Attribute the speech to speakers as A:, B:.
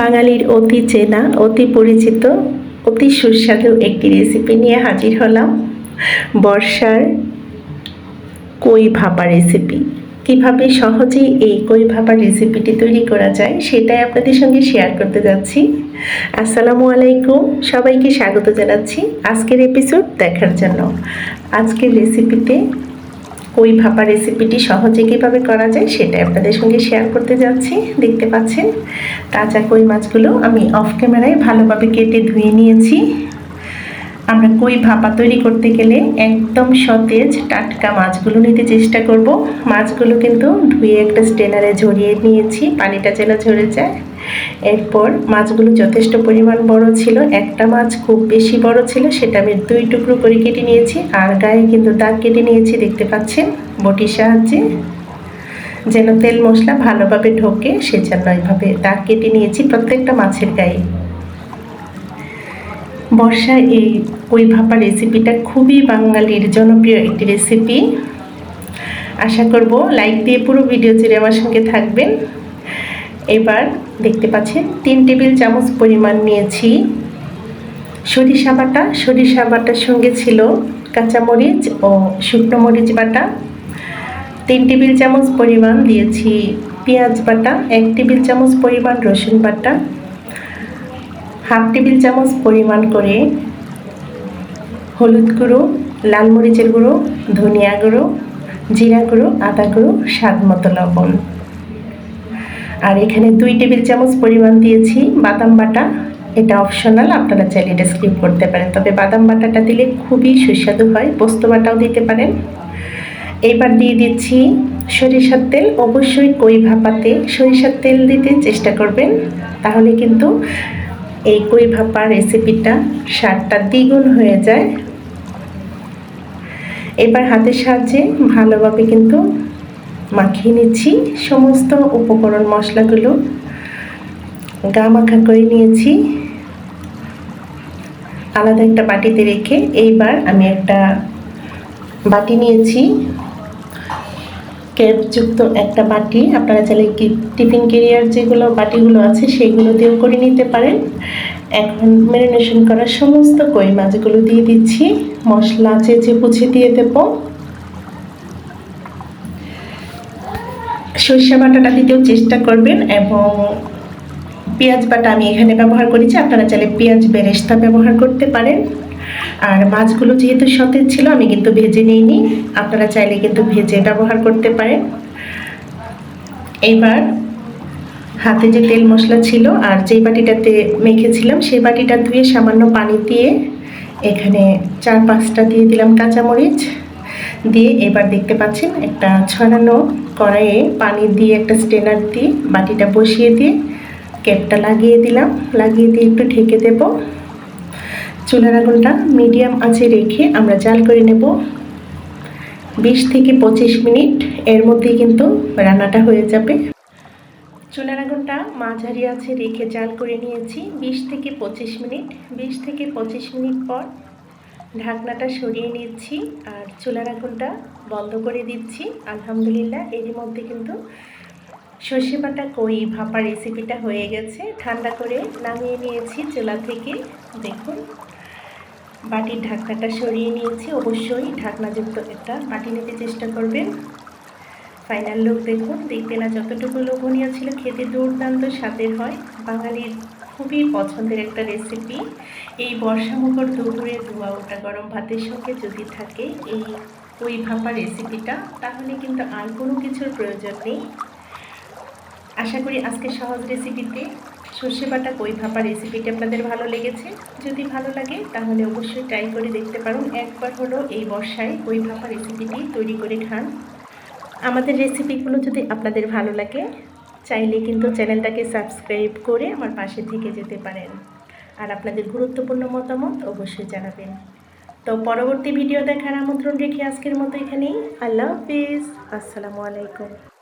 A: বাঙালির অতি চেনা, অতি পরিচিত, অতি সুস্বাদু একটি রেসিপি নিয়ে হাজির হলাম। বর্ষার কই ভাপা রেসিপি কীভাবে সহজেই এই কই ভাপা রেসিপিটি তৈরি করা যায় সেটাই আপনাদের সঙ্গে শেয়ার করতে যাচ্ছি। আসসালামু আলাইকুম, সবাইকে স্বাগত জানাচ্ছি আজকের এপিসোড দেখার জন্য। আজকের রেসিপিতে কই ভাপা রেসিপিটি সহজে কীভাবে করা যায় সেটাই আপনাদের সঙ্গে শেয়ার করতে যাচ্ছি, দেখতে পাচ্ছেন। তাজা কই মাছগুলো আমি অফ ক্যামেরায় ভালোভাবে কেটে ধুয়ে নিয়েছি। আমরা কই ভাপা তৈরি করতে গেলে একদম সতেজ, টাটকা মাছগুলো নিতে চেষ্টা করব। মাছগুলো কিন্তু ধুয়ে একটা স্টেনারে ঝরিয়ে নিয়েছি, পানিটা যেন ঝরে যায়। এরপর মাছগুলো যথেষ্ট পরিমাণ বড় ছিল, একটা মাছ খুব বেশি বড় ছিল, সেটা আমি দুই টুকরো করে কেটে নিয়েছি, আর গায়ে কিন্তু দাগ কেটে নিয়েছি, দেখতে পাচ্ছেন? বটির সাহায্যে। যেন তেল মশলা ভালোভাবে ঢোকে, সেজন্য এইভাবে দাগ কেটে নিয়েছি প্রত্যেকটা মাছের গায়ে। বর্ষায় এই কই ভাপা রেসিপিটা খুবই বাঙালির জনপ্রিয় একটি রেসিপি আশা করব লাইক দিয়ে পুরো ভিডিও জুড়ে আমার সঙ্গে থাকবেন। এবার দেখতে পাচ্ছেন, তিন টেবিল চামচ পরিমাণ নিয়েছি। সরিষা বাটা, সরিষা বাটার সঙ্গে ছিল কাঁচামরিচ ও শুকনো মরিচ বাটা। তিন টেবিল চামচ পরিমাণ দিয়েছি পেঁয়াজ বাটা, এক টেবিল চামচ পরিমাণ রসুন বাটা। হাফ টেবিল চামচ পরিমাণ করে হলুদ গুঁড়ো, লাল মরিচের গুঁড়ো, ধনিয়া গুঁড়ো, জিরা গুঁড়ো, আদা গুঁড়ো, স্বাদ মতো লবণ। আর এখানে দুই টেবিল চামচ পরিমাণ দিয়েছি বাদাম বাটা। এটা অপশনাল, আপনারা চাইলে এটা স্কিপ করতে পারেন। তবে বাদাম বাটাটা দিলে খুবই সুস্বাদু হয়, পোস্ত বাটাও দিতে পারেন। এবার দিয়ে দিচ্ছি সরিষার তেল। অবশ্যই কই ভাপাতে সরিষার তেল দিতে চেষ্টা করবেন, তাহলে কিন্তু এই কই ভাপা রেসিপিটা স্বাদটা দ্বিগুণ হয়ে যায়। এবার হাতের সাহায্যে ভালোভাবে কিন্তু মাখিয়ে নিচ্ছি। সমস্ত উপকরণ মশলাগুলো গা মাখা করে নিয়েছি। আলাদা একটা বাটিতে রেখে এইবার আমি একটা বাটি নিয়েছি। ক্যাপযুক্ত একটা বাটি, আপনারা চাইলে টিফিন কেরিয়ার যেগুলো বাটিগুলো আছে সেগুলো দিয়েও করে নিতে পারেন। এখন ম্যারিনেশন করা সমস্ত কই মাছগুলো দিয়ে দিচ্ছি। মশলা চেঁচে পুছে দিয়ে দেব। সরিষা বাটাটা দিতেও চেষ্টা করবেন এবং পেঁয়াজ বাটা আমি এখানে ব্যবহার করেছি। আপনারা চাইলে পেঁয়াজ বেরেস্তা ব্যবহার করতে পারেন। আর মাছগুলো যেহেতু সতেজ ছিল, আমি কিন্তু ভেজে নিইনি। আপনারা চাইলে কিন্তু ভেজে ব্যবহার করতে পারেন। এবার হাতে যে তেল মশলা ছিল আর যেই বাটিটাতে মেখেছিলাম, সেই বাটিটা ধুয়ে সামান্য পানি দিয়ে এখানে চার পাঁচটা দিয়ে দিলাম কাঁচামরিচ। দিয়ে এবার দেখতে পাচ্ছেন একটা ছড়ানো কড়াইয়ে পানি দিয়ে একটা স্টেনার দিয়ে বাটিটা বসিয়ে দিয়ে ক্যাপটা লাগিয়ে দিলাম। লাগিয়ে দিয়ে একটু ঢেকে দেব। চুলার আগুনটা মিডিয়াম আঁচে রেখে আমরা জাল করে নেব। বিশ থেকে পঁচিশ মিনিট, এর মধ্যেই কিন্তু রান্নাটা হয়ে যাবে। চুলার আগুনটা মাঝারি আছে রেখে জাল করে নিয়েছি। বিশ থেকে পঁচিশ মিনিট, বিশ থেকে পঁচিশ মিনিট পর ঢাকনাটা সরিয়ে নিচ্ছি আর চুলার আগুনটা বন্ধ করে দিচ্ছি। আলহামদুলিল্লাহ এরই মধ্যে কিন্তু সর্ষে বাটা কই ভাপা রেসিপিটা হয়ে গেছে। ঠান্ডা করে নামিয়ে নিয়েছি চুলা থেকে। দেখুন। বাটির ঢাকনাটা সরিয়ে নিয়েছি। অবশ্যই ঢাকনাযুক্ত একটা বাটি নিতে চেষ্টা করবেন। ফাইনাল লুক দেখুন। দেখতে না যতটুকু লোভনীয় ছিল, খেতে দুর্দান্ত স্বাদের হয়। বাঙালির খুবই পছন্দের একটা রেসিপি এই বর্ষামুখর দুপুরে ধোয়া ওটা গরম ভাতের সঙ্গে যদি থাকে এই ওই ভাপা রেসিপিটা তাহলে কিন্তু আর কোনো কিছুর প্রয়োজন নেই। আশা করি আজকে সহজ রেসিপিতে সর্ষে বাটা কই ভাপা রেসিপিটি আপনাদের ভালো লেগেছে? যদি ভালো লাগে, তাহলে অবশ্যই ট্রাই করে দেখতে পারুন। একবার হলো এই বর্ষায় কই ভাপা রেসিপিটি তৈরি করে খান। আমাদের রেসিপিগুলো যদি আপনাদের ভালো লাগে, চাইলে কিন্তু চ্যানেলটাকে সাবস্ক্রাইব করে আমার পাশে থেকে যেতে পারেন। আর আপনাদের গুরুত্বপূর্ণ মতামত অবশ্যই জানাবেন। তো পরবর্তী ভিডিও দেখার আমন্ত্রণ রেখে আজকের মতো এখানেই। আল্লাহ হাফিজ। আসসালামু আলাইকুম।